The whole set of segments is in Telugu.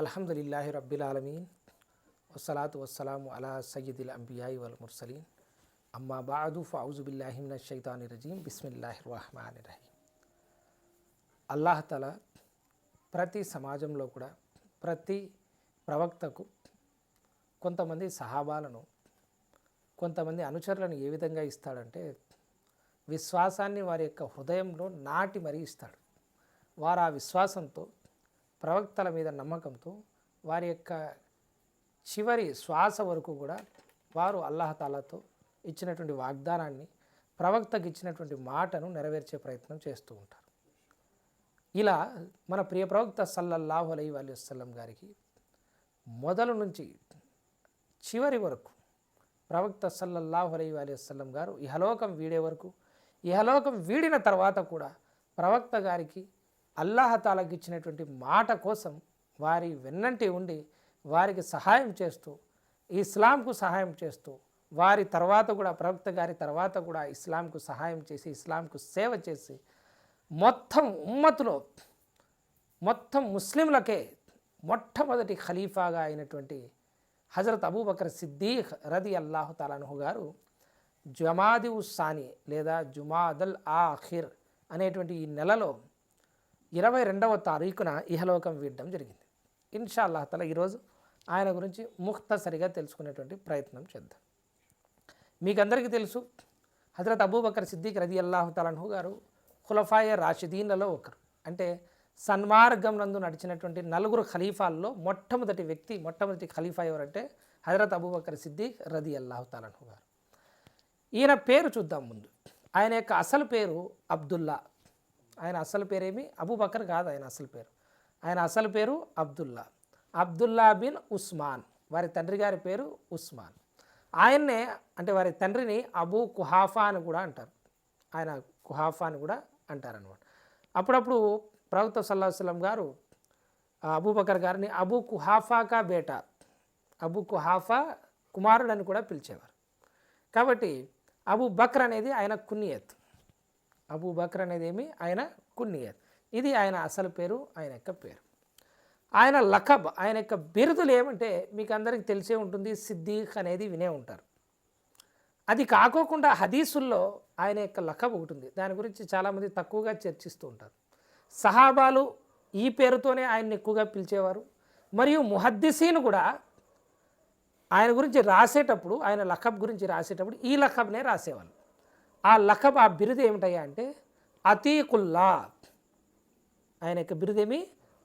అల్హమ్దులిల్లాహి రబ్బిల్ ఆలమీన్ వసలాతు వసలాము అలా సయ్యదిల్ అంబియాయి వల్ ముర్సలీన్ అమ్మా బాదు ఫౌజు షైతాని రజీం బిస్మిల్లాహి రహమాన్ రహీం అల్లాహతల ప్రతి సమాజంలో కూడా ప్రతి ప్రవక్తకు కొంతమంది సహాబాలను కొంతమంది అనుచరులను ఏ విధంగా ఇస్తాడంటే విశ్వాసాన్ని వారి యొక్క హృదయంలో నాటి మరీ ఇస్తాడు. వారు ఆ విశ్వాసంతో ప్రవక్తల మీద నమ్మకంతో వారి యొక్క చివరి శ్వాస వరకు కూడా వారు అల్లాహతాలాతో ఇచ్చినటువంటి వాగ్దానాన్ని ప్రవక్తకి ఇచ్చినటువంటి మాటను నెరవేర్చే ప్రయత్నం చేస్తూ ఉంటారు. ఇలా మన ప్రియ ప్రవక్త సల్లల్లాహు అలై అలీ వసల్లం గారికి మొదలు నుంచి చివరి వరకు ప్రవక్త సల్లల్లాహు అలై అలీ వసల్లం గారు ఇహలోకం వీడే వరకు ఇహలోకం వీడిన తర్వాత కూడా ప్రవక్త గారికి అల్లాహతాలకు ఇచ్చినటువంటి మాట కోసం వారి వెన్నంటి ఉండి వారికి సహాయం చేస్తూ ఇస్లాంకు సహాయం చేస్తూ వారి తర్వాత కూడా ప్రవక్త గారి తర్వాత కూడా ఇస్లాంకు సహాయం చేసి ఇస్లాంకు సేవ చేసి మొత్తం ఉమ్మతులో మొత్తం ముస్లింలకే మొట్టమొదటి ఖలీఫాగా అయినటువంటి హజరత్ అబూబకర్ సిద్దీక్ రది అల్లాహు తాలాను గారు జమాది ఉస్సాని లేదా జుమాదల్ ఆఖిర్ అనేటువంటి ఈ నెలలో ఇరవై రెండవ తారీఖున ఇహలోకం వీడడం జరిగింది. ఇన్షా అల్లాహ్ తల ఈరోజు ఆయన గురించి ముక్తసరిగా తెలుసుకునేటువంటి ప్రయత్నం చేద్దాం. మీకు అందరికీ తెలుసు హజరత్ అబూబకర్ సిద్దిక్ రది అల్లాహు తలన్హు గారు ఖులఫాయ రాషిదీన్లలో ఒకరు. అంటే సన్మార్గం నందు నడిచినటువంటి నలుగురు ఖలీఫాల్లో మొట్టమొదటి వ్యక్తి మొట్టమొదటి ఖలీఫా ఎవరంటే హజరత్ అబూబకర్ సిద్దిక్ రది అల్లాహు తలన్హు గారు. ఈయన పేరు చూద్దాం ముందు. ఆయన యొక్క అసలు పేరు అబ్దుల్లా ఆయన అసలు పేరేమి? అబూబకర్ కాదు ఆయన అసలు పేరు. ఆయన అసలు పేరు అబ్దుల్లా. Abdullah bin Osman. వారి తండ్రి గారి పేరు ఉస్మాన్. ఆయన్నే అంటే వారి తండ్రిని అబూ కుహాఫా అని కూడా అంటారు. ఆయన కుహాఫా అని కూడా అంటారనమాట అప్పుడప్పుడు ప్రవక్త సల్లాహస్లం గారు అబూబకర్ గారిని అబూ కుహాఫాకా బేటా అబూ కుహాఫా కుమారుడు అని కూడా పిలిచేవారు. కాబట్టి అబూ బక్ర్ అనేది ఆయన కున్నియత్ అబూబక్ర్ అనేది ఏమి? ఆయన కున్నియత్. ఇది ఆయన అసలు పేరు ఆయన యొక్క పేరు. ఆయన లఖబ్ ఆయన యొక్క బిరుదులు ఏమంటే మీకు అందరికీ తెలిసే ఉంటుంది సిద్దీఖ్ అనేది వినే ఉంటారు. అది కాకోకుండా హదీసుల్లో ఆయన యొక్క లఖబ్ ఒకటి ఉంది. దాని గురించి చాలామంది తక్కువగా చర్చిస్తూ ఉంటారు. సహాబాలు ఈ పేరుతోనే ఆయన్ని ఎక్కువగా పిలిచేవారు. మరియు ముహద్దీసీన్ కూడా ఆయన గురించి రాసేటప్పుడు ఆయన లఖబ్ గురించి రాసేటప్పుడు ఈ లఖబ్నే రాసేవాళ్ళు. ఆ లఖబ్ ఆ బిరుదు ఏమిటయ్యా అంటే అతీకుల్లా. ఆయన యొక్క బిరుదేమి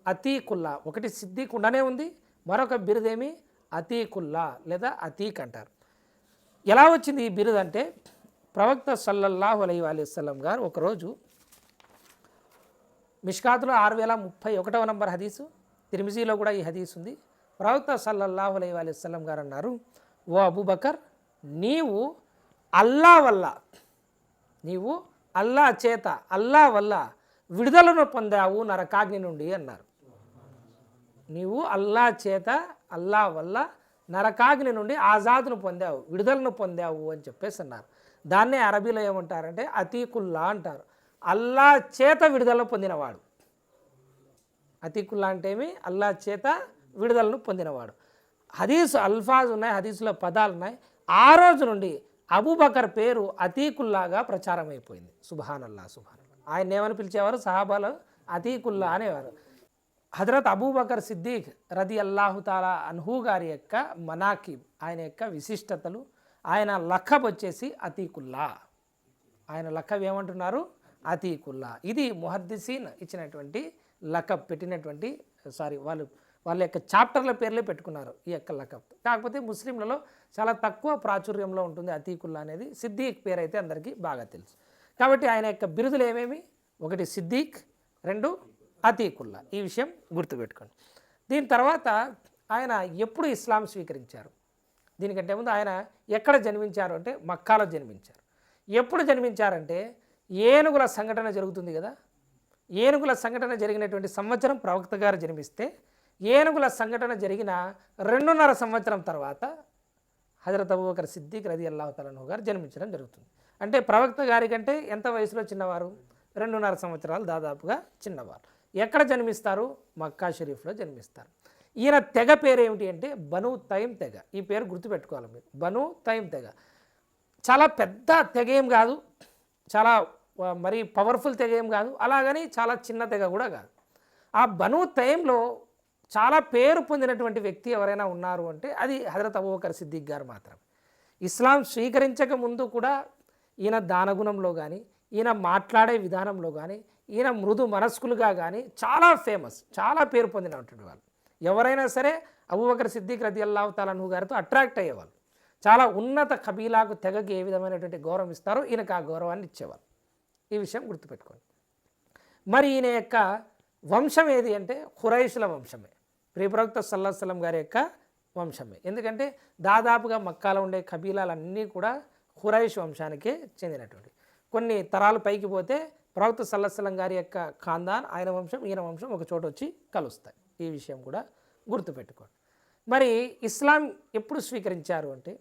అతీకుల్లా. ఒకటి సిద్ధికుండానే ఉంది మరొక బిరుదేమి అతీకుల్లా లేదా అతీక్ అంటారు. ఎలా వచ్చింది ఈ బిరుదు అంటే ప్రవక్త సల్లల్లాహు అలై అలీస్లం గారు ఒకరోజు మిష్కాతులో ఆరు వేల ముప్పై ఒకటవ నంబర్ హదీసు తిరిమిజీలో కూడా ఈ హదీస్ ఉంది. ప్రవక్త సల్లల్లాహు అలై అలీస్లం గారు అన్నారు ఓ అబూబకర్ నీవు అల్లా వల్ల నీవు అల్లా చేత అల్లా వల్ల విడుదలను పొందావు నరకాగ్ని నుండి అన్నారు. నీవు అల్లా చేత అల్లా వల్ల నరకాగ్ని నుండి ఆజాదును పొందావు విడుదలను పొందావు అని చెప్పేసి అన్నారు. దాన్నే అరబీలో ఏమంటారంటే అతీకుల్లా అంటారు. అల్లా చేత విడుదల పొందినవాడు. అతీకుల్లా అంటే ఏమి? అల్లా చేత విడుదలను పొందినవాడు. హదీసు అల్ఫాజ్ ఉన్నాయి హదీసులో పదాలు ఉన్నాయి ఆ రోజు నుండి అబూబకర్ పేరు అతీకుల్లాగా ప్రచారం అయిపోయింది సుబాన్ అల్లా ఆయన ఏమని పిలిచేవారు? సహాబాలు అతీకుల్లా అనేవారు. హజరత్ అబూబకర్ సిద్దీక్ రది అల్లాహుతాలా అన్హూ గారి యొక్క మనాకిబ్ ఆయన యొక్క విశిష్టతలు ఆయన లఖబ్ వచ్చేసి అతీకుల్లా ఆయన లఖబ్ ఏమంటున్నారు? అతీకుల్లా ఇది ముహద్దిసీన్ ఇచ్చినటువంటి లఖబ్ పెట్టినటువంటి సారీ వాళ్ళు వాళ్ళ యొక్క చాప్టర్ల పేర్లే పెట్టుకున్నారు ఈ యొక్క లకబ్ కాకపోతే ముస్లింలలో చాలా తక్కువ ప్రాచుర్యంలో ఉంటుంది అతీకుల్లా అనేది. సిద్దీక్ పేరు అయితే అందరికీ బాగా తెలుసు. కాబట్టి ఆయన యొక్క బిరుదులు ఏమేమి? ఒకటి సిద్దీక్ రెండు అతీకుల్లా. ఈ విషయం గుర్తుపెట్టుకోండి. దీని తర్వాత ఆయన ఎప్పుడు ఇస్లాం స్వీకరించారు? దీనికంటే ముందు ఆయన ఎక్కడ జన్మించారు అంటే మక్కాలో జన్మించారు. ఎప్పుడు జన్మించారంటే ఏనుగుల సంఘటన జరుగుతుంది కదా? ఏనుగుల సంఘటన జరిగినటువంటి సంవత్సరం ప్రవక్త గారు జన్మిస్తే ఏనుగుల సంఘటన జరిగిన రెండున్నర సంవత్సరం తర్వాత హజరత్ అబూబకర్ సిద్దిక్ రది అల్లాహతలను గారు జన్మించడం జరుగుతుంది. అంటే ప్రవక్త గారి కంటే ఎంత వయసులో చిన్నవారు? రెండున్నర సంవత్సరాలు దాదాపుగా చిన్నవారు. ఎక్కడ జన్మిస్తారు? మక్కా షరీఫ్లో జన్మిస్తారు. ఈయన తెగ పేరు ఏమిటి అంటే బను తైం తెగ. ఈ పేరు గుర్తుపెట్టుకోవాలి మీరు. బను తైం తెగ. చాలా పెద్ద తెగ ఏం కాదు. చాలా మరి పవర్ఫుల్ తెగ ఏం కాదు. అలాగని చాలా చిన్న తెగ కూడా కాదు. ఆ బను తయంలో చాలా పేరు పొందినటువంటి వ్యక్తి ఎవరైనా ఉన్నారు అంటే అది హజరత్ అబూబకర్ సిద్దిక్ గారు మాత్రం ఇస్లాం స్వీకరించక ముందు కూడా ఈయన దానగుణంలో కానీ ఈయన మాట్లాడే విధానంలో కానీ ఈయన మృదు మనస్కులుగా కానీ చాలా ఫేమస్ చాలా పేరు పొందినటువంటి వాళ్ళు. ఎవరైనా సరే అబూబకర్ సిద్దిక్ రది అల్లాహ్ తాలన్హు గారితో అట్రాక్ట్ అయ్యేవాళ్ళు. చాలా ఉన్నత కబీలాకు తెగకి ఏ విధమైనటువంటి గౌరవం ఇస్తారో ఈయనకు ఆ గౌరవాన్ని ఇచ్చేవాళ్ళు. ఈ విషయం గుర్తుపెట్టుకోండి. మరి ఈయన యొక్క వంశం ఏది అంటే ఖురైషుల వంశమే. ప్రియప్రవక్త సల్లాహం గారి యొక్క వంశమే. ఎందుకంటే దాదాపుగా మక్కాలో ఉండే కబీలాలన్నీ కూడా హురైష్ వంశానికే చెందినటువంటి. కొన్ని తరాలు పైకి పోతే ప్రవక్త సల్లాహం గారి యొక్క ఖాందాన్ ఆయన వంశం ఈయన వంశం ఒక చోట వచ్చి కలుస్తాయి. ఈ విషయం కూడా గుర్తుపెట్టుకోండి. మరి ఇస్లాం ఎప్పుడు స్వీకరించారు అంటే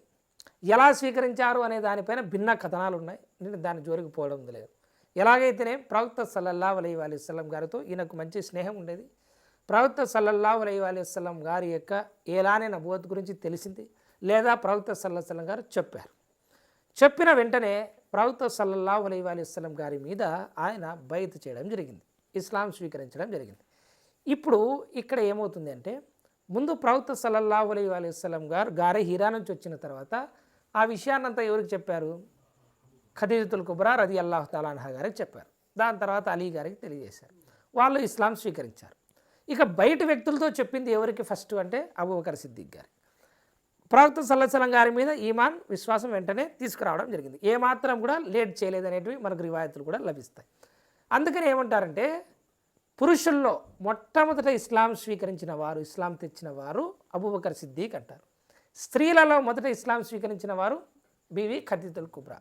ఎలా స్వీకరించారు అనే దానిపైన భిన్న కథనాలు ఉన్నాయి. నేను దాని జోరికి పోవడం లేదు. ఎలాగైతేనే ప్రవక్త సల్లల్లా అలై వసలం గారితో ఈయనకు మంచి స్నేహం ఉండేది. ప్రవక్త సల్లల్లా అలై వసలం గారి యొక్క ఏలానే నబువత్ గురించి తెలిసింది లేదా ప్రవక్త సల్లాహం గారు చెప్పారు. చెప్పిన వెంటనే ప్రవక్త సల్లల్లా అలై వసలం గారి మీద ఆయన బయత చేయడం జరిగింది. ఇస్లాం స్వీకరించడం జరిగింది. ఇప్పుడు ఇక్కడ ఏమవుతుంది అంటే ముందు ప్రవక్త సల్లల్లా అలై వసలం గారు గారే హీరా నుంచి వచ్చిన తర్వాత ఆ విషయాన్నంతా ఎవరికి చెప్పారు? ఖదీజతుల్ కుబ్రా రది అల్లాహ్ తాలాన్హా గారికి చెప్పారు. దాని తర్వాత అలీ గారికి తెలియజేశారు. వాళ్ళు ఇస్లాం స్వీకరించారు. ఇక బయట వ్యక్తులతో చెప్పింది ఎవరికి ఫస్ట్ అంటే అబూబకర్ సిద్దిక్ గారి. ప్రవక్త సల్లసలం గారి మీద ఈమాన్ విశ్వాసం వెంటనే తీసుకురావడం జరిగింది. ఏమాత్రం కూడా లేట్ చేయలేదనేటివి మనకు రివాయతులు కూడా లభిస్తాయి. అందుకని ఏమంటారంటే పురుషుల్లో మొట్టమొదట ఇస్లాం స్వీకరించిన వారు ఇస్లాం తెచ్చిన వారు అబూబకర్ సిద్దిక్ అంటారు. స్త్రీలలో మొదట ఇస్లాం స్వీకరించిన వారు బీవి ఖతీతుల్ కుబ్రా.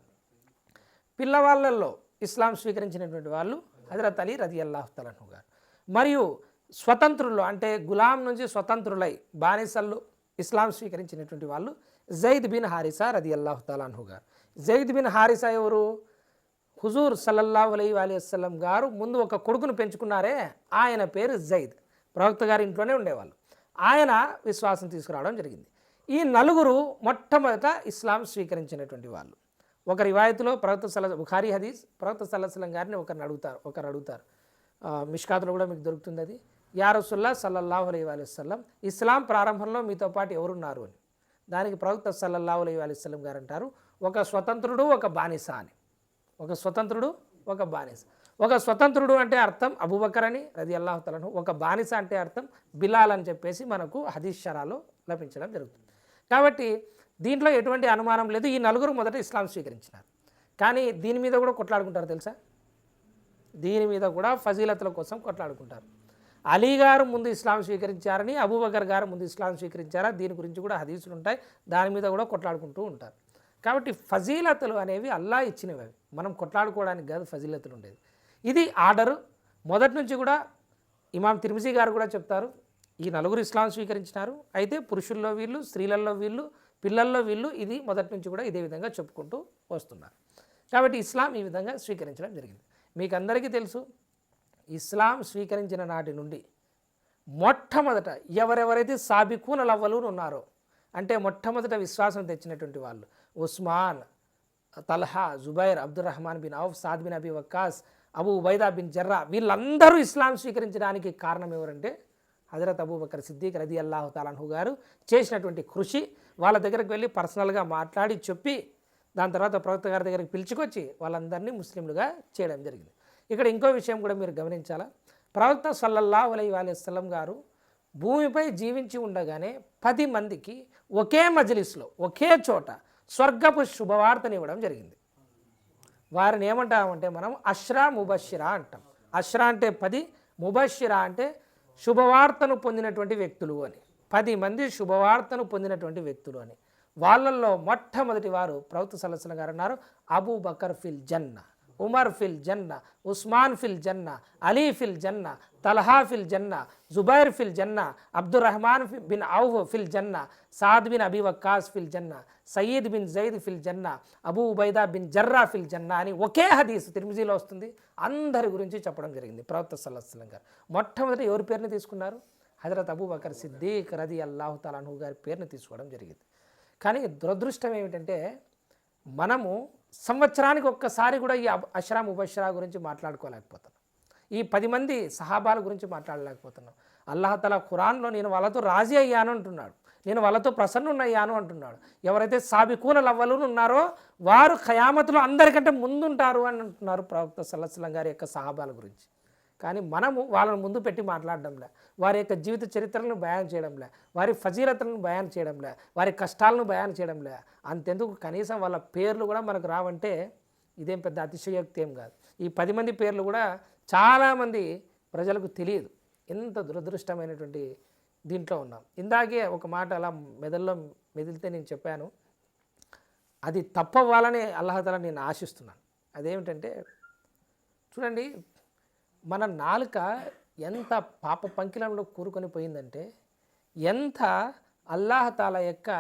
పిల్లవాళ్ళల్లో ఇస్లాం స్వీకరించినటువంటి వాళ్ళు హజరత్ అలీ రది అల్లాహ్ తలహు గారు. మరియు స్వతంత్రులు అంటే గులాం నుంచి స్వతంత్రులై బానిసలు ఇస్లాం స్వీకరించినటువంటి వాళ్ళు జైద్ బిన్ హారిసా రది అల్లాహ్ తాలాన్హు గారు జైద్ బిన్ హారిసా ఎవరు? హుజూర్ సల్లల్లాహు అలై అలీ వసల్లం గారు ముందు ఒక కొడుకును పెంచుకున్నారే ఆయన పేరు జైద్. ప్రవక్త గారి ఇంట్లోనే ఉండేవాళ్ళు. ఆయన విశ్వాసం తీసుకురావడం జరిగింది. ఈ నలుగురు మొట్టమొదట ఇస్లాం స్వీకరించినటువంటి వాళ్ళు. ఒక రివాయతులో ప్రవక్త సల బుఖారీ హదీస్ ప్రవక్త సల్లసలం గారిని ఒకరిని అడుగుతారు ఒకరు అడుగుతారు. ఆ, మిష్కాతులో కూడా మీకు దొరుకుతుంది అది. యారసుల్లా సల్లల్లాహు అలై వసల్లం ఇస్లాం ప్రారంభంలో మీతో పాటు ఎవరున్నారు అని. దానికి ప్రవక్త సల్లల్లాహు అలై వసల్లం గారు అంటారు ఒక స్వతంత్రుడు ఒక బానిస అని. ఒక స్వతంత్రుడు ఒక బానిస. ఒక స్వతంత్రుడు అంటే అర్థం అబుబకర్ అని రది అల్లాహతలను ఒక బానిస అంటే అర్థం బిలాల్ అని చెప్పేసి మనకు హదీష్ షరాలో లభించడం జరుగుతుంది. కాబట్టి దీంట్లో ఎటువంటి అనుమానం లేదు. ఈ నలుగురు మొదట ఇస్లాం స్వీకరించినారు. కానీ దీని మీద కూడా కొట్లాడుకుంటారు తెలుసా? దీని మీద కూడా ఫజీలతుల కోసం కొట్లాడుకుంటారు. అలీ గారు ముందు ఇస్లాం స్వీకరించారని అబూబకర్ గారు ముందు ఇస్లాం స్వీకరించారా? దీని గురించి కూడా హదీసులు ఉంటాయి దాని మీద కూడా కొట్లాడుకుంటూ ఉంటారు. కాబట్టి ఫజీలతలు అనేవి అల్లా ఇచ్చినవి. అవి మనం కొట్లాడుకోవడానికి కాదు ఫజీలతలు ఉండేది. ఇది ఆర్డరు. మొదటి నుంచి కూడా ఇమాం తిరుమసి గారు కూడా చెప్తారు. ఈ నలుగురు ఇస్లాం స్వీకరించినారు. అయితే పురుషుల్లో వీళ్ళు స్త్రీలలో వీళ్ళు పిల్లల్లో వీళ్ళు ఇది మొదటి నుంచి కూడా ఇదే విధంగా చెప్పుకుంటూ వస్తున్నారు. కాబట్టి ఇస్లాం ఈ విధంగా స్వీకరించడం జరిగింది. మీకు అందరికీ తెలుసు ఇస్లాం స్వీకరించిన నాటి నుండి మొట్టమొదట ఎవరెవరైతే సాబికూన లవ్వలూను ఉన్నారో అంటే మొట్టమొదట విశ్వాసం తెచ్చినటువంటి వాళ్ళు Osman Talha Zubair Abdul Rahman bin Auf Saad bin అబీ Waqqas Abu Ubaida bin జర్రా వీళ్ళందరూ ఇస్లాం స్వీకరించడానికి కారణం ఎవరంటే హజరత్ అబూబకర్ సిద్దిక్ రది అల్లాహు తాలాన్హు గారు చేసినటువంటి కృషి. వాళ్ళ దగ్గరకు వెళ్ళి పర్సనల్గా మాట్లాడి చెప్పి దాని తర్వాత ప్రవక్త గారి దగ్గరికి పిలుచుకొచ్చి వాళ్ళందరినీ ముస్లింలుగా చేయడం జరిగింది. ఇక్కడ ఇంకో విషయం కూడా మీరు గమనించాలా? ప్రవక్త సల్లల్లా అలై వసల్లం గారు భూమిపై జీవించి ఉండగానే పది మందికి ఒకే మజిలిస్లో ఒకే చోట స్వర్గపు శుభవార్తని ఇవ్వడం జరిగింది. వారిని ఏమంటామంటే మనం అష్రా ముబషిరా అంటాం. అష్రా అంటే పది ముబషిరా అంటే శుభవార్తను పొందినటువంటి వ్యక్తులు అని. పది మంది శుభవార్తను పొందినటువంటి వ్యక్తులు అని. వాళ్ళల్లో మొట్టమొదటి వారు ప్రభుత్వ సలసల గారు అన్నారు అబూ బకర్ ఫిల్ ఉమర్ ఫిల్ జన్న ఉస్మాన్ ఫిల్ జన్న అలీ ఫిల్ జన్న తల్హా ఫిల్ జన్న జుబైర్ ఫిల్ జన్న అబ్దుర్ రహమాన్ బిన్ ఔఫ్ ఫిల్ జన్న సాద్ బిన్ అబీ వక్కాస్ ఫిల్ జన్న సయీద్ బిన్ జైద్ ఫిల్ జన్న అబూ ఉబైదా బిన్ జర్రా ఫిల్ జన్న అని ఒకే హదీస్ తిరుమిజీలో వస్తుంది. అందరి గురించి చెప్పడం జరిగింది. ప్రవక్త సల్లల్లాహు గారు. మొట్టమొదటి ఎవరి పేరుని తీసుకున్నారు? హజరత్ అబూబకర్ సిద్దీక్ రది అల్లాహు తలాహు గారి పేరుని తీసుకోవడం జరిగింది. కానీ దురదృష్టం ఏమిటంటే మనము సంవత్సరానికి ఒక్కసారి కూడా ఈ అబ్- అష్రా గురించి మాట్లాడుకోలేకపోతున్నాం. ఈ పది మంది సహాబాల గురించి మాట్లాడలేకపోతున్నాం. అల్లాహతల ఖురాన్లో నేను వాళ్ళతో రాజీ అయ్యాను అంటున్నాడు. నేను వాళ్ళతో ప్రసన్నున్నయ్యాను అంటున్నాడు. ఎవరైతే సాబికూన అవ్వలు ఉన్నారో వారు ఖయామతులు అందరికంటే ముందుంటారు అని అంటున్నారు ప్రవక్త సల్లస్లం గారి యొక్క సహాబాల గురించి. కానీ మనము వాళ్ళని ముందు పెట్టి మాట్లాడడంలే. వారి యొక్క జీవిత చరిత్రలను బయాన్ చేయడంలే. వారి ఫజీలతలను బయాన్ చేయడంలే. వారి కష్టాలను బయాన్ చేయడంలే. అంతెందుకు కనీసం వాళ్ళ పేర్లు కూడా మనకు రావంటే ఇదేం పెద్ద అతిశయోక్తి ఏం కాదు. ఈ పది మంది పేర్లు కూడా చాలామంది ప్రజలకు తెలియదు. ఎంత దురదృష్టమైనటువంటి దీంట్లో ఉన్నాం. ఇందాకే ఒక మాట అలా మెదల్లో మెదిలితే నేను చెప్పాను. అది తప్పవ్వాలని అల్లహతల నేను ఆశిస్తున్నాను. అదేమిటంటే చూడండి మన నాలుక ఎంత పాప పంకిలంలో కూరుకొని పోయిందంటే ఎంత అల్లాహతాల యొక్క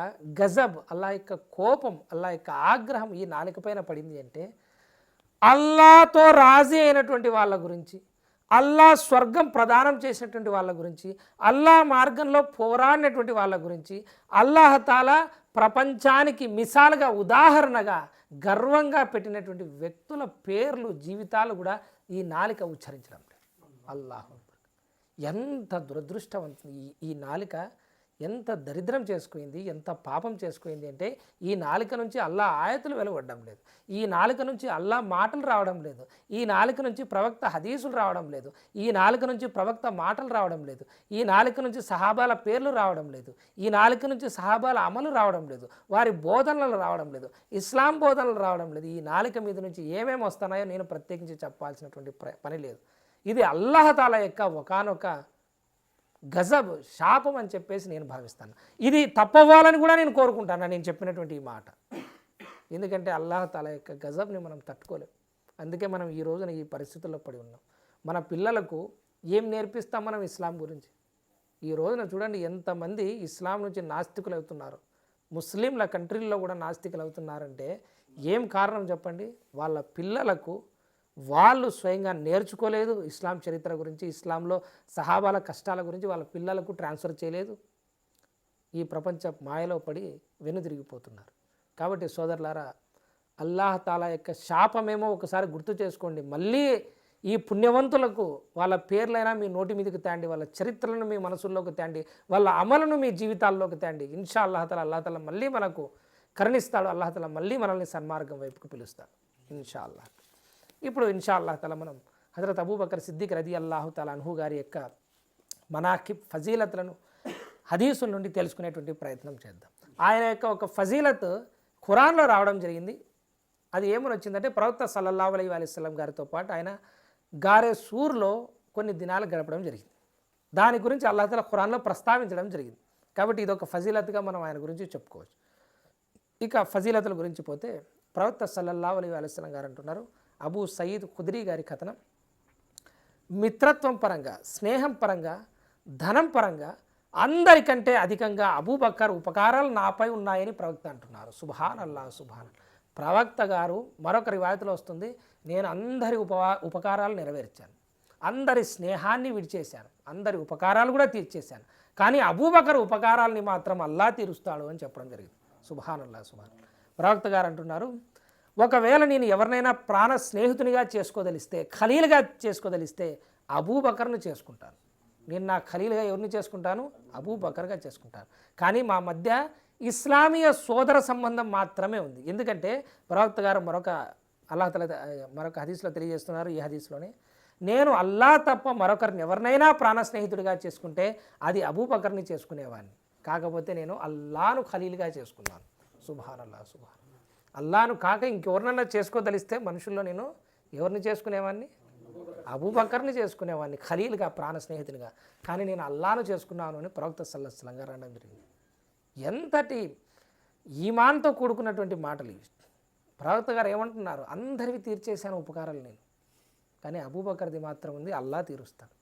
గజబ్ అల్లా యొక్క కోపం అల్లా యొక్క ఆగ్రహం ఈ నాలుక పైన పడింది అంటే అల్లాతో రాజీ అయినటువంటి వాళ్ళ గురించి అల్లా స్వర్గం ప్రదానం చేసినటువంటి వాళ్ళ గురించి అల్లా మార్గంలో పోరాడినటువంటి వాళ్ళ గురించి అల్లాహతాల ప్రపంచానికి మిసాలుగా ఉదాహరణగా గర్వంగా పెట్టినటువంటి వ్యక్తుల పేర్లు జీవితాలు కూడా ఈ నాలిక ఉచ్చరించడం లేదు. అల్లాహ్ ఎంత దురదృష్టవంతం ఈ ఈ నాలిక ఎంత దరిద్రం చేసుకుంది ఎంత పాపం చేసుకుంది అంటే ఈ నాలుక నుంచి అల్లా ఆయతులు వెలువడడం లేదు. ఈ నాలుక నుంచి అల్లా మాటలు రావడం లేదు. ఈ నాలుక నుంచి ప్రవక్త హదీసులు రావడం లేదు. ఈ నాలుక నుంచి ప్రవక్త మాటలు రావడం లేదు. ఈ నాలుక నుంచి సహాబాల పేర్లు రావడం లేదు. ఈ నాలుక నుంచి సహాబాల అమలు రావడం లేదు. వారి బోధనలు రావడం లేదు. ఇస్లాం బోధనలు రావడం లేదు. ఈ నాలుక మీద నుంచి ఏమేమి వస్తున్నాయో నేను ప్రత్యేకించి చెప్పాల్సినటువంటి పని లేదు. ఇది అల్లాహతాల యొక్క ఒకానొక గజబ్ శాపం అని చెప్పేసి నేను భావిస్తాను. ఇది తప్పవ్వాలని కూడా నేను కోరుకుంటాను నేను చెప్పినటువంటి ఈ మాట. ఎందుకంటే అల్లాహ్ తల యొక్క గజబ్ని మనం తట్టుకోలేం. అందుకే మనం ఈ రోజున ఈ పరిస్థితుల్లో పడి ఉన్నాం. మన పిల్లలకు ఏం నేర్పిస్తాం మనం ఇస్లాం గురించి? ఈ రోజున చూడండి ఎంతమంది ఇస్లాం నుంచి నాస్తికులు అవుతున్నారు. ముస్లింల కంట్రీల్లో కూడా నాస్తికులు అవుతున్నారంటే ఏం కారణం చెప్పండి? వాళ్ళ పిల్లలకు వాళ్ళు స్వయంగా నేర్చుకోలేదు ఇస్లాం చరిత్ర గురించి ఇస్లాంలో సహాబాల కష్టాల గురించి వాళ్ళ పిల్లలకు ట్రాన్స్ఫర్ చేయలేదు. ఈ ప్రపంచ మాయలో పడి వెనుదిరిగిపోతున్నారు. కాబట్టి సోదరులారా అల్లాహ్ తాలా యొక్క శాపమేమో ఒకసారి గుర్తు చేసుకోండి. మళ్ళీ ఈ పుణ్యవంతులకు వాళ్ళ పేర్లైనా మీ నోటి మీదకి తేండి వాళ్ళ చరిత్రలను మీ మనసుల్లోకి తేండి వాళ్ళ అమలును మీ జీవితాల్లోకి తేండి. ఇన్షా అల్లాహతల తాలా మళ్ళీ మనకు కరుణిస్తాడు. అల్లాహతల మళ్ళీ మనల్ని సన్మార్గం వైపుకు పిలుస్తాడు. ఇన్షా అల్లాహ్. ఇప్పుడు ఇన్షా అల్లాహ్ తాలా మనం హజరత్ అబూబకర్ సిద్దిక్ రది అల్లాహు తాలా అన్హు గారి యొక్క మనాకిబ్ ఫజీలత్లను హదీసుల నుండి తెలుసుకునేటువంటి ప్రయత్నం చేద్దాం. ఆయన యొక్క ఒక ఫజీలత్ ఖురాన్లో రావడం జరిగింది. అది ఏమని వచ్చిందంటే ప్రవక్త సల్లల్లాహు అలైహి అలిస్లం గారితో పాటు ఆయన గారే సూర్లో కొన్ని దినాలు గడపడం జరిగింది. దాని గురించి అల్లాహ్ ఖురాన్లో ప్రస్తావించడం జరిగింది. కాబట్టి ఇది ఒక ఫజీలత్గా మనం ఆయన గురించి చెప్పుకోవచ్చు. ఇక ఫజీలతుల గురించి పోతే ప్రవక్త సల్లల్లాహు అలైహి అలిస్లం గారు అంటున్నారు అబూ సయీద్ ఖుద్రీ గారి కథనం. మిత్రత్వం పరంగా స్నేహం పరంగా ధనం పరంగా అందరికంటే అధికంగా అబూబక్కర్ ఉపకారాలు నాపై ఉన్నాయని ప్రవక్త అంటున్నారు. సుభాన్ అల్లా సుభాన్ ప్రవక్త గారు మరొక రివాయతలో వస్తుంది నేను అందరి ఉపవా ఉపకారాలు నెరవేర్చాను. అందరి స్నేహాన్ని విడిచేశాను. అందరి ఉపకారాలు కూడా తీర్చేశాను. కానీ అబూబకర్ ఉపకారాలని మాత్రం అల్లా తీరుస్తాడు అని చెప్పడం జరిగింది. సుభాన్ అల్లా సుభాన్ ప్రవక్త గారు అంటున్నారు ఒకవేళ నేను ఎవరినైనా ప్రాణ స్నేహితునిగా చేసుకోదలిస్తే ఖలీలుగా చేసుకోదలిస్తే అబూబకర్ను చేసుకుంటాను. నేను నా ఖలీలుగా ఎవరిని చేసుకుంటాను? అబూబకర్గా చేసుకుంటాను. కానీ మా మధ్య ఇస్లామీయ సోదర సంబంధం మాత్రమే ఉంది. ఎందుకంటే ప్రవక్త గారు మరొక అల్లాహ్ తల మరొక హదీస్లో తెలియజేస్తున్నారు ఈ హదీస్లోనే. నేను అల్లా తప్ప మరొకరిని ఎవరినైనా ప్రాణ స్నేహితుడిగా చేసుకుంటే అది అబూబకర్ని చేసుకునేవాడిని. కాకపోతే నేను అల్లాను ఖలీలుగా చేసుకున్నాను. సుభాన్ అల్లా సుభాన్ అల్లాను కాక ఇంకెవరినన్నా చేసుకోదలిస్తే మనుషుల్లో నేను ఎవరిని చేసుకునేవాడిని అబూబకర్ని చేసుకునేవాడిని ఖలీల్గా ప్రాణ స్నేహితునిగా. కానీ నేను అల్లాను చేసుకున్నాను అని ప్రవక్త సల్లస్లం గారు అనడం జరిగింది. ఎంతటి ఈమాన్తో కూడుకున్నటువంటి మాటలు ఇవి. ప్రవక్త గారు ఏమంటున్నారు? అందరివి తీర్చేశాను ఉపకారాలు నేను. కానీ అబూబకర్ది మాత్రం ఉంది అల్లా తీరుస్తాను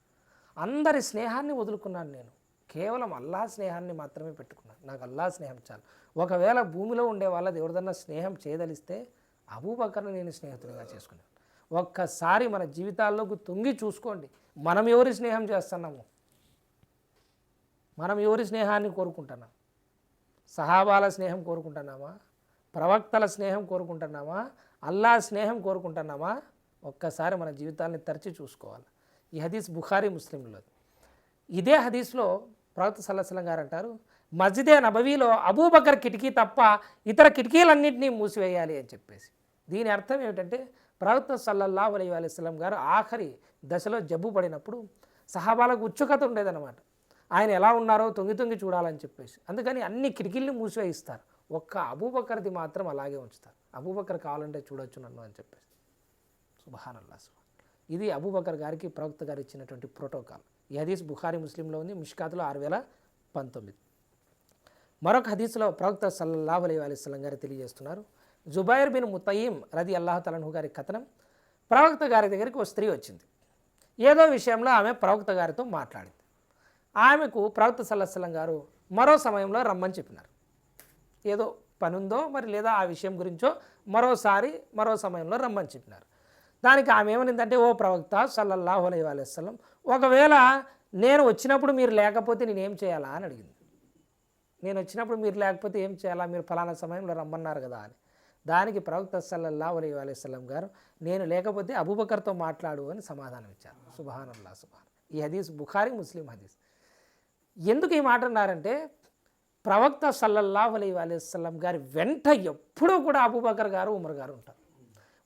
అందరి స్నేహాన్ని వదులుకున్నాను నేను. కేవలం అల్లా స్నేహాన్ని మాత్రమే పెట్టుకున్నాను. నాకు అల్లా స్నేహం చాలు. ఒకవేళ భూమిలో ఉండే వాళ్ళది ఎవరిదన్నా స్నేహం చేయదలిస్తే అబూబకర్ని నేను స్నేహితుడిగా చేసుకున్నాను ఒక్కసారి మన జీవితాల్లోకి తొంగి చూసుకోండి. మనం ఎవరి స్నేహం చేస్తున్నాము? మనం ఎవరి స్నేహాన్ని కోరుకుంటున్నాం? సహాబాల స్నేహం కోరుకుంటున్నామా? ప్రవక్తల స్నేహం కోరుకుంటున్నామా? అల్లా స్నేహం కోరుకుంటున్నామా? ఒక్కసారి మన జీవితాన్ని తరచి చూసుకోవాలి. ఈ హదీస్ బుఖారీ ముస్లింలో ఇదే హదీస్లో ప్రవక్త సల్లసలం గారు అంటారు మస్జిదే నబవీలో అబూబకర్ కిటికీ తప్ప ఇతర కిటికీలన్నింటినీ మూసివేయాలి అని చెప్పేసి. దీని అర్థం ఏమిటంటే ప్రవక్త సల్లల్లాహు అలై అలైస్లం గారు ఆఖరి దశలో జబ్బు పడినప్పుడు సహాబాలకు ఉత్సుకత ఉండేదన్నమాట. ఆయన ఎలా ఉన్నారో తొంగి తొంగి చూడాలని చెప్పేసి. అందుకని అన్ని కిటికీల్ని మూసివేయిస్తారు. ఒక్క అబూబకర్ది మాత్రం అలాగే ఉంచుతారు. అబూబకర్ కావాలంటే చూడొచ్చు నన్ను అని చెప్పేసి. సుబహానల్లా ఇది అబూబకర్ గారికి ప్రవక్త గారు ఇచ్చినటువంటి ప్రోటోకాల్. ఈ హదీస్ బుఖారి ముస్లింలో ఉంది మిష్కాత్లో ఆరు వేల పంతొమ్మిది. మరొక హదీస్లో ప్రవక్త సల్లల్లాహు అలై అలైస్లం గారు తెలియజేస్తున్నారు. జుబైర్ బిన్ ముతయీం రది అల్లాహ్ తలన్హు గారి కథనం ప్రవక్త గారి దగ్గరికి ఒక స్త్రీ వచ్చింది. ఏదో విషయంలో ఆమె ప్రవక్త గారితో మాట్లాడింది. ఆమెకు ప్రవక్త సల్లల్లం గారు మరో సమయంలో రమ్మని చెప్పినారు. ఏదో పనుందో మరి లేదా ఆ విషయం గురించో మరోసారి మరో సమయంలో రమ్మని చెప్పినారు. దానికి ఆమె ఏమనిందంటే ఓ ప్రవక్త సల్లల్లాహు అలై వసల్లం ఒకవేళ నేను వచ్చినప్పుడు మీరు లేకపోతే నేనేం చేయాలా? అని అడిగింది. నేను వచ్చినప్పుడు మీరు లేకపోతే ఏం చేయాలా? మీరు ఫలానా సమయంలో రమ్మన్నారు కదా అని. దానికి ప్రవక్త సల్లల్లాహు అలైహి వసల్లం గారు నేను లేకపోతే అబూబకర్తో మాట్లాడు అని సమాధానం ఇచ్చారు. సుబహానల్లా సుబహాన్ ఈ హదీస్ బుఖారీ ముస్లిం హదీస్. ఎందుకు ఈ మాట అన్నారంటే ప్రవక్త సల్లల్లాహు అలైహి వసల్లం గారి వెంట ఎప్పుడూ కూడా అబూబకర్ గారు ఉమర్ గారు ఉంటారు.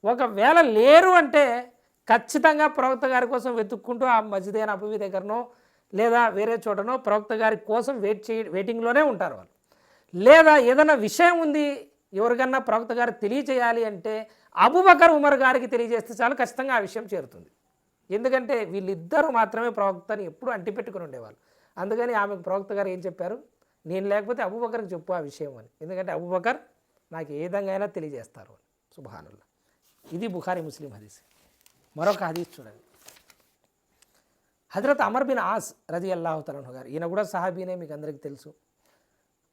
ఒకవేళ లేరు అంటే ఖచ్చితంగా ప్రవక్త గారి కోసం వెతుక్కుంటూ ఆ మస్జిద్ అయిన అబువి దగ్గరనో లేదా వేరే చోటనో ప్రవక్త గారి కోసం వెయిట్ చే వెయిటింగ్లోనే ఉంటారు వాళ్ళు. లేదా ఏదైనా విషయం ఉంది ఎవరికన్నా ప్రవక్త గారు తెలియచేయాలి అంటే అబుబకర్ ఉమర్ గారికి తెలియజేస్తే చాలు ఖచ్చితంగా ఆ విషయం చేరుతుంది. ఎందుకంటే వీళ్ళిద్దరూ మాత్రమే ప్రవక్తని ఎప్పుడు అంటిపెట్టుకుని ఉండేవాళ్ళు. అందుకని ఆమెకు ప్రవక్త గారు ఏం చెప్పారు? నేను లేకపోతే అబుబకర్కి చెప్పు ఆ విషయం అని. ఎందుకంటే అబుబకర్ నాకు ఏ విధంగా అయినా తెలియజేస్తారు అని. ఇది బుఖారి ముస్లిం హదీస్. మరొక హదీస్ చూడండి. హజరత్ అమర్ బిన్ ఆస్ రజీ అల్లాహతలను గారు ఈయన కూడా సహాబీనే మీకు అందరికీ తెలుసు.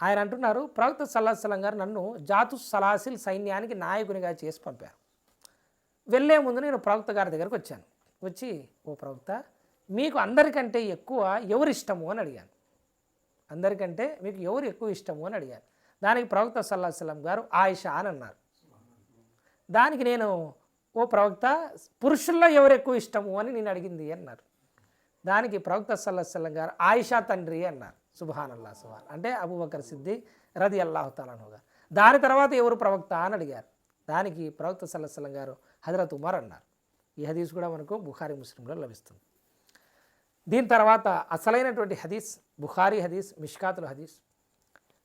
ఆయన అంటున్నారు ప్రవక్త సల్లాహసలం గారు నన్ను జాతు సలాసిల్ సైన్యానికి నాయకునిగా చేసి పంపారు. వెళ్ళే ముందు నేను ప్రవక్త గారి దగ్గరకు వచ్చాను. వచ్చి ఓ ప్రవక్త మీకు అందరికంటే ఎక్కువ ఎవరు ఇష్టము? అని అడిగాను. అందరికంటే మీకు ఎవరు ఎక్కువ ఇష్టము? అని అడిగాను. దానికి ప్రవక్త సల్లాహసలం గారు ఆయిషా అని అన్నారు. దానికి నేను ఓ ప్రవక్త పురుషుల్లో ఎవరు ఎక్కువ ఇష్టము? అని నేను అడిగింది అన్నారు. దానికి ప్రవక్త సల్లసల్లం గారు ఆయిషా తండ్రి అన్నారు. సుబాన్ అల్లా సుబాన్ అంటే అబూబకర్ సిద్ది రది అల్లాహు తాలనుగా దాని తర్వాత ఎవరు ప్రవక్త అని అడిగారు. దానికి ప్రవక్త సల్లసల్లం గారు హజరత్ ఉమర్ అన్నారు. ఈ హదీస్ కూడా మనకు బుఖారీ ముస్లింలో లభిస్తుంది. దీని తర్వాత అసలైనటువంటి హదీస్ బుఖారీ హదీస్ మిష్కాతుల్ హదీస్.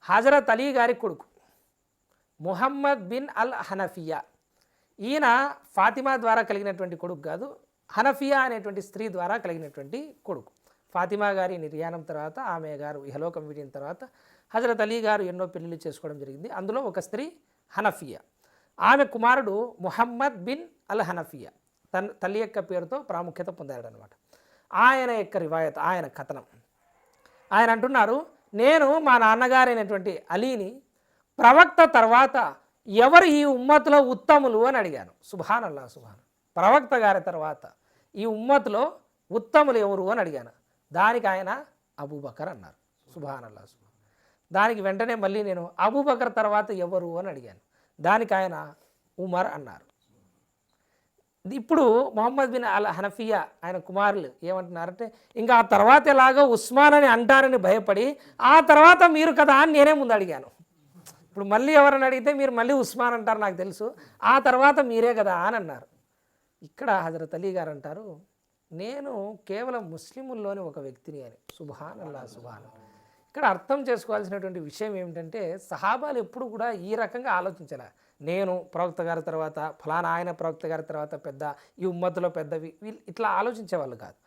హజరత్ అలీ గారి కొడుకు ముహమ్మద్ బిన్ అల్ హనఫియా ఈయన ఫాతిమా ద్వారా కలిగినటువంటి కొడుకు కాదు హనఫియా అనేటువంటి స్త్రీ ద్వారా కలిగినటువంటి కొడుకు. ఫాతిమా గారి నిర్యాణం తర్వాత ఆమె గారు ఇహలోకం వీడిన తర్వాత హజరత్ అలీ గారు ఎన్నో పెళ్ళిళ్ళు చేసుకోవడం జరిగింది. అందులో ఒక స్త్రీ హనఫియా. ఆమె కుమారుడు ముహమ్మద్ బిన్ అల్ హనఫియా తన తల్లి యొక్క పేరుతో ప్రాముఖ్యత పొందాడనమాట ఆయన యొక్క రివాయత్ ఆయన కథనం. ఆయన అంటున్నారు నేను మా నాన్నగారైనటువంటి అలీని ప్రవక్త తర్వాత ఎవరు ఈ ఉమ్మత్లో ఉత్తములు అని అడిగాను. సుభాన్ అల్లా సుభాన్. ప్రవక్త గారి తర్వాత ఈ ఉమ్మత్లో ఉత్తములు ఎవరు అని అడిగాను. దానికి ఆయన అబూబకర్ అన్నారు. సుభాన్ అల్లా సుభాన్. దానికి వెంటనే మళ్ళీ నేను అబూబకర్ తర్వాత ఎవరు అని అడిగాను. దానికి ఆయన ఉమర్ అన్నారు. ఇప్పుడు మొహమ్మద్ బిన్ అల్ హనఫియా ఆయన కుమారులు ఏమంటున్నారంటే ఇంకా ఆ తర్వాత ఎలాగో ఉస్మాన్ అని అంటారని భయపడి ఆ తర్వాత మీరు కదా అని నేనే ముందు అడిగాను. ఇప్పుడు మళ్ళీ ఎవరైనా అడిగితే మీరు మళ్ళీ ఉస్మాన్ అంటారు నాకు తెలుసు. ఆ తర్వాత మీరే కదా అని అన్నారు. ఇక్కడ హజరత్ అలీ గారు అంటారు నేను కేవలం ముస్లిముల్లోని ఒక వ్యక్తిని అని. సుభాన్ అల్లా సుభాన్ ఇక్కడ అర్థం చేసుకోవాల్సినటువంటి విషయం ఏమిటంటే సహాబాలు ఎప్పుడు కూడా ఈ రకంగా ఆలోచించాల. నేను ప్రవక్త గారి తర్వాత ఫలానా ఆయన ప్రవక్త గారి తర్వాత పెద్ద ఈ ఉమ్మతులో పెద్దవి. వీళ్ళు ఇట్లా ఆలోచించేవాళ్ళు కాదు.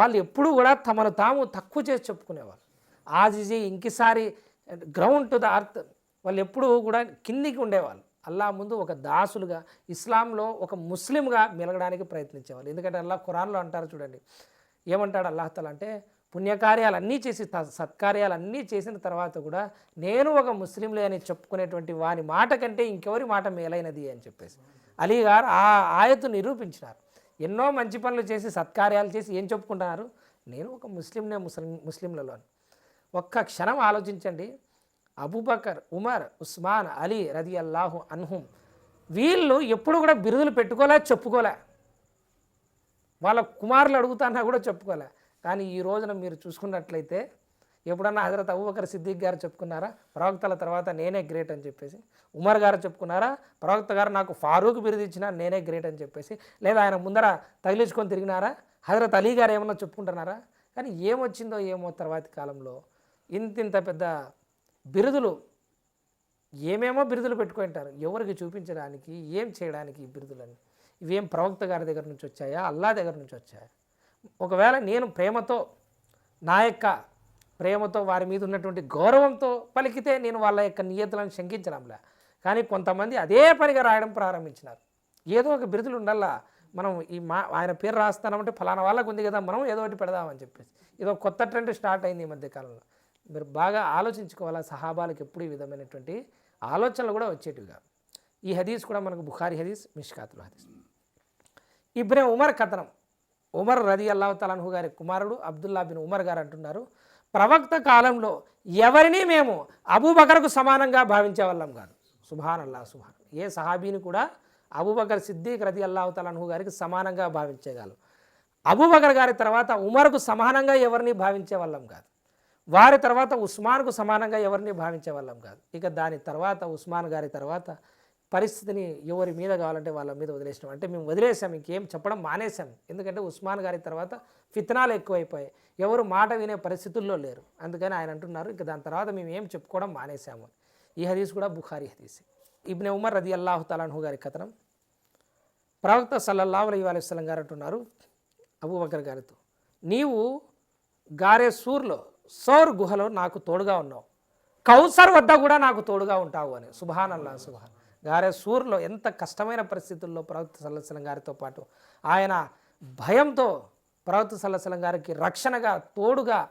వాళ్ళు ఎప్పుడూ కూడా తమను తాము తక్కువ చేసి చెప్పుకునేవాళ్ళు. ఆజిజీ ఇంకిసారి గ్రౌండ్ టు ద అర్త్ వాళ్ళు ఎప్పుడూ కూడా కిందికి ఉండేవాళ్ళు. అల్లా ముందు ఒక దాసులుగా ఇస్లాంలో ఒక ముస్లింగా మెలగడానికి ప్రయత్నించేవాళ్ళు. ఎందుకంటే అల్లా ఖురాన్లో అంటారు చూడండి ఏమంటాడు అల్లాహతల అంటే పుణ్యకార్యాలు అన్నీ చేసి సత్కార్యాలన్నీ సత్కార్యాలు అన్నీ చేసిన తర్వాత కూడా నేను ఒక ముస్లింలే అని చెప్పుకునేటువంటి వాని మాట కంటే ఇంకెవరి మాట మేలైనది అని చెప్పేసి. అలీ గారు ఆ ఆయతు నిరూపించినారు. ఎన్నో మంచి పనులు చేసి సత్కార్యాలు చేసి ఏం చెప్పుకుంటున్నారు? నేను ఒక ముస్లింనే ముస్లిం ముస్లింలలో ఒక్క క్షణం ఆలోచించండి. అబూబకర్ ఉమర్ ఉస్మాన్ అలీ రది అల్లాహు అన్హుం. వీళ్ళు ఎప్పుడు కూడా బిరుదులు పెట్టుకోలే చెప్పుకోలే. వాళ్ళ కుమారులు అడుగుతానా కూడా చెప్పుకోలే. కానీ ఈ రోజున మీరు చూసుకున్నట్లయితే ఎప్పుడన్నా హజరత్ అబూబకర్ సిద్దిక్ గారు చెప్పుకున్నారా? ప్రవక్తల తర్వాత నేనే గ్రేట్ అని చెప్పేసి. ఉమర్ గారు చెప్పుకున్నారా? ప్రవక్త గారు నాకు ఫారూక్ బిరుదు ఇచ్చినా నేనే గ్రేట్ అని చెప్పేసి. లేదా ఆయన ముందర తగిలించుకొని తిరిగినారా? హజరత్ అలీ గారు ఏమన్నా చెప్పుకుంటున్నారా? కానీ ఏమొచ్చిందో ఏమో తర్వాతి కాలంలో ఇంతింత పెద్ద బిరుదులు ఏమేమో బిరుదులు పెట్టుకుంటారు ఎవరికి చూపించడానికి ఏం చేయడానికి ఈ బిరుదులని ఇవేం ప్రవక్త గారి దగ్గర నుంచి వచ్చాయా? అల్లా దగ్గర నుంచి వచ్చాయా? ఒకవేళ నేను ప్రేమతో నా యొక్క ప్రేమతో వారి మీద ఉన్నటువంటి గౌరవంతో పలికితే నేను వాళ్ళ యొక్క నియతులను శంకించడంలే. కానీ కొంతమంది అదే పనిగా రాయడం ప్రారంభించినారు. ఏదో ఒక బిరుదులు ఉండాలా? మనం ఈ మా ఆయన పేరు రాస్తామంటే ఫలానా వాళ్ళకు ఉంది కదా మనం ఏదో ఒకటి పెడదామని చెప్పేసి. ఏదో కొత్త ట్రెండ్ స్టార్ట్ అయింది ఈ మధ్యకాలంలో మీరు బాగా ఆలోచించుకోవాలా సహాబాలకు ఎప్పుడు ఈ విధమైనటువంటి ఆలోచనలు కూడా వచ్చేటివిగా. ఈ హదీస్ కూడా మనకు బుఖారి హదీస్ మిష్కాతుల్ హదీస్. ఇబ్నే ఉమర్ కథనం. ఉమర్ రది అల్లాహతలహు గారి కుమారుడు అబ్దుల్లా బిన్ ఉమర్ గారు అంటున్నారు ప్రవక్త కాలంలో ఎవరిని మేము అబూబకర్కు సమానంగా భావించే వాళ్ళం కాదు. సుభాన్ అల్లా సుభాన్. ఏ సహాబీని కూడా అబూబకర్ సిద్దిక్ రది అల్లాహతలహు గారికి సమానంగా భావించేగాలం అబూబకర్ గారి తర్వాత ఉమర్కు సమానంగా ఎవరిని భావించే వాళ్ళం కాదు. వారి తర్వాత ఉస్మాన్కు సమానంగా ఎవరిని భావించే వాళ్ళం కాదు. ఇక దాని తర్వాత ఉస్మాన్ గారి తర్వాత పరిస్థితిని ఎవరి మీద కావాలంటే వాళ్ళ మీద వదిలేసినాం. అంటే మేము వదిలేసాం ఇంకేం చెప్పడం మానేసాం. ఎందుకంటే ఉస్మాన్ గారి తర్వాత ఫితనాలు ఎక్కువైపోయాయి. ఎవరు మాట వినే పరిస్థితుల్లో లేరు. అందుకని ఆయన అంటున్నారు ఇక దాని తర్వాత మేము ఏం చెప్పుకోవడం మానేసాము ఈ హదీస్ కూడా బుఖారీ హదీస్. ఇబ్నె ఉమర్ రది అల్లాహు తలాన్హు గారి కథనం. ప్రవక్త సల్లల్లాహు అలీ అలైస్లం గారు అంటున్నారు అబూబకర్ గారితో నీవు గారే సూర్లో సౌర్ గుహలో నాకు తోడుగా ఉన్నావు. కౌసర్ వద్ద కూడా నాకు తోడుగా ఉంటావు అని. సుభాన్ అల్లా సుభాన్ గారే సూర్లో ఎంత కష్టమైన పరిస్థితుల్లో ప్రవక్త సల్లసలం గారితో పాటు ఆయన భయంతో ప్రవక్త సల్లసలం గారికి రక్షణగా తోడుగా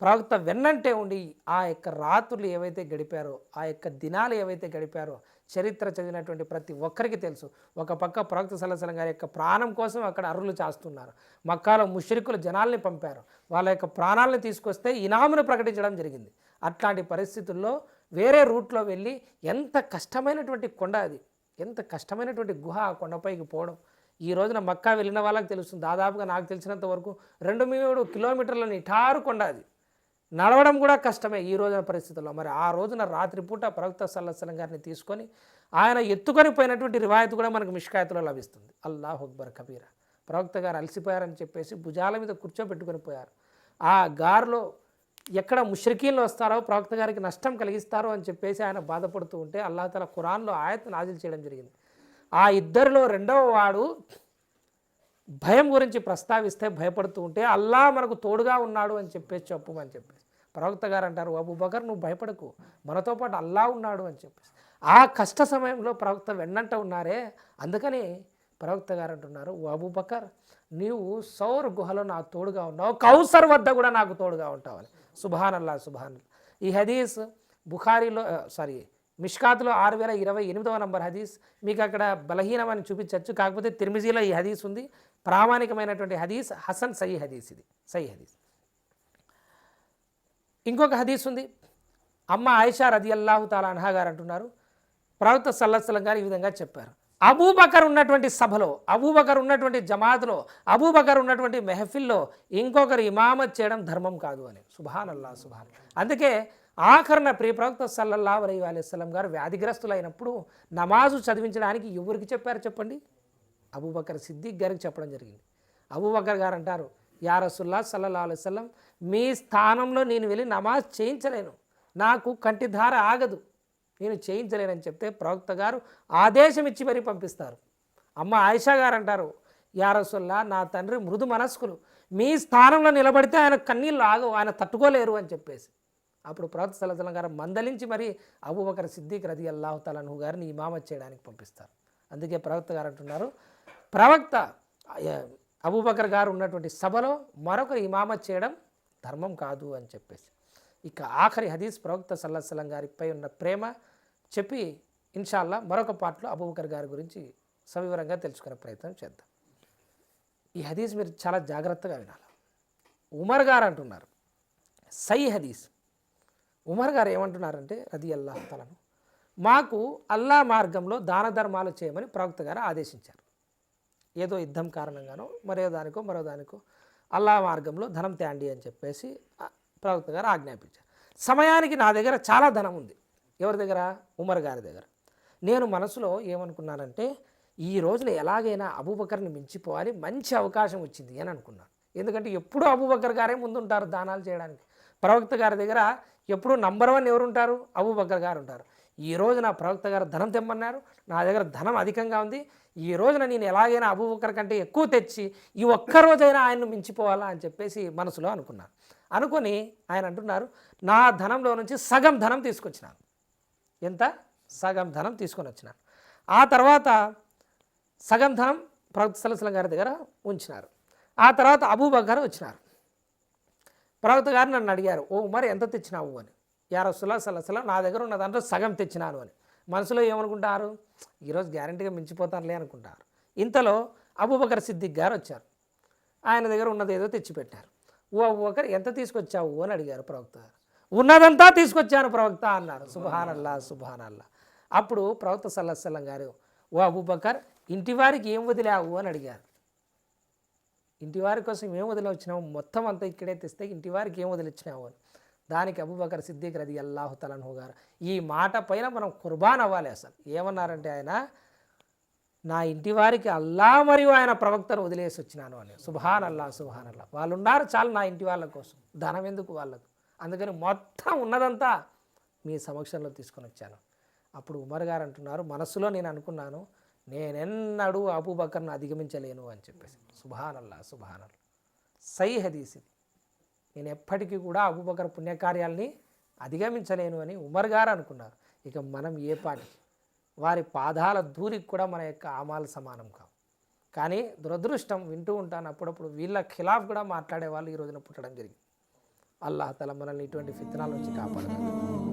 ప్రవక్త వెన్నంటే ఉండి ఆ యొక్క రాత్రులు ఏవైతే గడిపారో ఆ యొక్క దినాలు ఏవైతే గడిపారో చరిత్ర చదివినటువంటి ప్రతి ఒక్కరికి తెలుసు. ఒక పక్క ప్రవక్త సలసలం గారి యొక్క ప్రాణం కోసం అక్కడ అర్రులు చేస్తున్నారు. మక్కాలో ముషరికులు జనాల్ని పంపారు. వాళ్ళ యొక్క ప్రాణాలను తీసుకొస్తే ఇనామును ప్రకటించడం జరిగింది. అట్లాంటి పరిస్థితుల్లో వేరే రూట్లో వెళ్ళి ఎంత కష్టమైనటువంటి కొండ అది. ఎంత కష్టమైనటువంటి గుహ ఆ కొండపైకి పోవడం. ఈ రోజున మక్కా వెళ్ళిన వాళ్ళకి తెలుస్తుంది. దాదాపుగా నాకు తెలిసినంత వరకు రెండు మూడు కిలోమీటర్ల నిఠారు కొండ అది. నడవడం కూడా కష్టమే ఈ రోజున పరిస్థితుల్లో. మరి ఆ రోజున రాత్రిపూట ప్రవక్త సల్లసలం గారిని తీసుకొని ఆయన ఎత్తుకొని పోయినటువంటి రివాయత్ కూడా మనకు మిష్కాయతలో లభిస్తుంది. అల్లాహ్ అక్బర్ కబీరా. ప్రవక్త గారు అలసిపోయారని చెప్పేసి భుజాల మీద కూర్చోబెట్టుకొని పోయారు. ఆ గారులో ఎక్కడ ముష్రికీన్లు వస్తారో ప్రవక్త గారికి నష్టం కలిగిస్తారో అని చెప్పేసి ఆయన బాధపడుతూ ఉంటే అల్లా తల ఖురాన్లో ఆయత్ నాజిల్ చేయడం జరిగింది. ఆ ఇద్దరిలో రెండవ వాడు భయం గురించి ప్రస్తావిస్తే భయపడుతూ ఉంటే అల్లా మనకు తోడుగా ఉన్నాడు అని చెప్పేసి చెప్పమని చెప్పేసి. ప్రవక్త గారు అంటారు అబూబకర్ నువ్వు భయపడకు. మనతో పాటు అల్లా ఉన్నాడు అని చెప్పేసి. ఆ కష్ట సమయంలో ప్రవక్త వెన్నంట ఉన్నారే అందుకని ప్రవక్త గారు అంటున్నారు "ఓ అబూబకర్ నీవు సౌర్ గుహలో నాకు తోడుగా ఉన్నావు. కౌసర్ వద్ద కూడా నాకు తోడుగా ఉంటావు అని సుభాన్ అల్లా సుభాన్ ఈ హదీస్ బుఖారీలో సారీ మిష్కాత్లో ఆరు వేల ఇరవై ఎనిమిదవ నంబర్ హదీస్. మీకు అక్కడ బలహీనమని చూపించవచ్చు కాకపోతే తిరుమిజీలో ఈ హదీస్ ఉంది. ప్రామాణికమైనటువంటి హదీస్ హసన్ సై హదీస్ ఇది సై హదీస్. ఇంకొక హదీస్ ఉంది. అమ్మ ఆయిషా రది అల్లాహు తాలా అన్హా గారు అంటున్నారు. ప్రవక్త సల్లస్లం గారు ఈ విధంగా చెప్పారు. అబూబకర్ ఉన్నటువంటి సభలో అబూబకర్ ఉన్నటువంటి జమాత్లో అబూబకర్ ఉన్నటువంటి మెహఫిల్లో ఇంకొకరు ఇమామత్ చేయడం ధర్మం కాదు అని. సుభాన్ అల్లా సుభాన్ అందుకే ఆఖరణ ప్రియ ప్రవక్త సల్లల్లా అలై అలైస్లం గారు వ్యాధిగ్రస్తులైనప్పుడు నమాజు చదివించడానికి ఎవరికి చెప్పారు చెప్పండి? అబూబకర్ సిద్దిక్ గారికి చెప్పడం జరిగింది. అబూబకర్ గారు అంటారు యా రసుల్లా సల్లల్లా అలైవల్లం మీ స్థానంలో నేను వెళ్ళి నమాజ్ చేయించలేను. నాకు కంటి ధార ఆగదు. నేను చేయించలేనని చెప్తే ప్రవక్త గారు ఆదేశం ఇచ్చి మరీ పంపిస్తారు. అమ్మ ఆయిషా గారు అంటారు యా రసుల్లా నా తండ్రి మృదు మనస్కులు. మీ స్థానంలో నిలబడితే ఆయన కన్నీళ్ళు ఆగవు ఆయన తట్టుకోలేరు అని చెప్పేసి. అప్పుడు ప్రవక్త సలహలం గారు మందలించి మరీ అబూబకర్ సిద్దిక్ రది అల్లాహు తలాను గారిని ఇమామత్ చేయడానికి పంపిస్తారు. అందుకే ప్రవక్త గారు అంటున్నారు ప్రవక్త అబూబకర్ గారు ఉన్నటువంటి సభలో మరొకరు ఇమామత్ చేయడం ధర్మం కాదు అని చెప్పేసి. ఇక ఆఖరి హదీస్ ప్రవక్త సల్లాహం గారిపై ఉన్న ప్రేమ చెప్పి ఇన్షాల్లా మరొక పాటలో అబూబకర్ గారి గురించి సవివరంగా తెలుసుకునే ప్రయత్నం చేద్దాం. ఈ హదీస్ మీరు చాలా జాగ్రత్తగా వినాలి. ఉమర్ గారు అంటున్నారు. సై హదీస్. ఉమర్ గారు ఏమంటున్నారంటే రది అల్లాహ్ తలను మాకు అల్లా మార్గంలో దాన ధర్మాలు చేయమని ప్రవక్త గారు ఆదేశించారు. ఏదో యుద్ధం కారణంగానో మరో దానికో మరో దానికో. అల్లా మార్గంలో ధనం తేండి అని చెప్పేసి ప్రవక్త గారు ఆజ్ఞాపించారు. సమయానికి నా దగ్గర చాలా ధనం ఉంది. ఎవరి దగ్గర? ఉమర్ గారి దగ్గర. నేను మనసులో ఏమనుకున్నానంటే ఈ రోజున ఎలాగైనా అబూబకర్ని మించిపోవాలి మంచి అవకాశం వచ్చింది అని అనుకున్నాను. ఎందుకంటే ఎప్పుడూ అబూబకర్ గారే ముందుంటారు దానాలు చేయడానికి. ప్రవక్త గారి దగ్గర ఎప్పుడూ నంబర్ వన్ ఎవరుంటారు? అబూబకర్ గారు ఉంటారు ఈ రోజు నా ప్రవక్త గారు ధనం తెమ్మన్నారు నా దగ్గర ధనం అధికంగా ఉంది ఈ రోజున నేను ఎలాగైనా అబూబకర్ కంటే ఎక్కువ తెచ్చి ఈ ఒక్కరోజైనా ఆయన్ను మించిపోవాలా అని చెప్పేసి మనసులో అనుకున్నాను. అనుకొని ఆయన అంటున్నారు నా ధనంలో నుంచి సగం ధనం తీసుకొచ్చినాను. ఎంత? సగం ధనం తీసుకొని వచ్చినాను. ఆ తర్వాత సగం ధనం ప్రవక్త సలసలం గారి దగ్గర ఉంచినారు. ఆ తర్వాత అబూబకర్ వచ్చినారు. ప్రవక్త గారు నన్ను అడిగారు ఓ మరి ఎంత తెచ్చినావు? అని. యా రసుల్లా నా దగ్గర ఉన్న దాంట్లో సగం తెచ్చినాను అని. మనసులో ఏమనుకుంటారు? ఈరోజు గ్యారంటీగా మించిపోతానులే అనుకుంటారు. ఇంతలో అబూబకర్ సిద్దిక్ గారు వచ్చారు. ఆయన దగ్గర ఉన్నది ఏదో తెచ్చిపెట్టారు. ఓ అబూబకర్ ఎంత తీసుకొచ్చావు? అని అడిగారు ప్రవక్త గారు. ఉన్నదంతా తీసుకొచ్చాను ప్రవక్త అన్నారు. సుబహానల్లా సుబహానల్లా అప్పుడు ప్రవక్త సల్లసల్లం గారు ఓ అబూబకర్ ఇంటి వారికి ఏం వదిలావు? అని అడిగారు. ఇంటి వారి కోసం ఏం వదిలి వచ్చినావు మొత్తం అంతా ఇక్కడే తెస్తే ఇంటి వారికి ఏం వదిలిచ్చినావు? అని. దానికి అబుబకర్ సిద్దిక్ రది అల్లాహుతలన్హు గారు. ఈ మాట పైన మనం కుర్బాన్ అవ్వాలి అసలు. ఏమన్నారంటే ఆయన నా ఇంటి వారికి అల్లా మరియు ఆయన ప్రవక్తను వదిలేసి వచ్చినాను అని. సుభాన్ అల్లా సుభాన్ అల్లా వాళ్ళు ఉన్నారు చాలు నా ఇంటి వాళ్ళ కోసం. ధనం ఎందుకు వాళ్ళకు? అందుకని మొత్తం ఉన్నదంతా మీ సమక్షంలో తీసుకొని వచ్చాను. అప్పుడు ఉమర్ గారు అంటున్నారు మనస్సులో నేను అనుకున్నాను నేనెన్నడూ అబూబకర్ను అధిగమించలేను అని చెప్పేసి. సుభాన్ అల్లా సుభాన్ అల్లా సై హదీస్ ఇది. నేను ఎప్పటికీ కూడా అబుబకర్ పుణ్యకార్యాల్ని అధిగమించలేను అని ఉమర్ గారు అనుకున్నారు. ఇక మనం ఏ పాటి? వారి పాదాల దూరికి కూడా మన యొక్క ఆమాలు సమానం కావు. కానీ దురదృష్టం వింటూ ఉంటాను. అప్పుడప్పుడు వీళ్ళ ఖిలాఫ్ కూడా మాట్లాడే వాళ్ళు ఈ రోజున పుట్టడం జరిగింది. అల్లాహ్ తల మనల్ని ఇటువంటి ఫిత్తనాల నుంచి కాపాడగలరు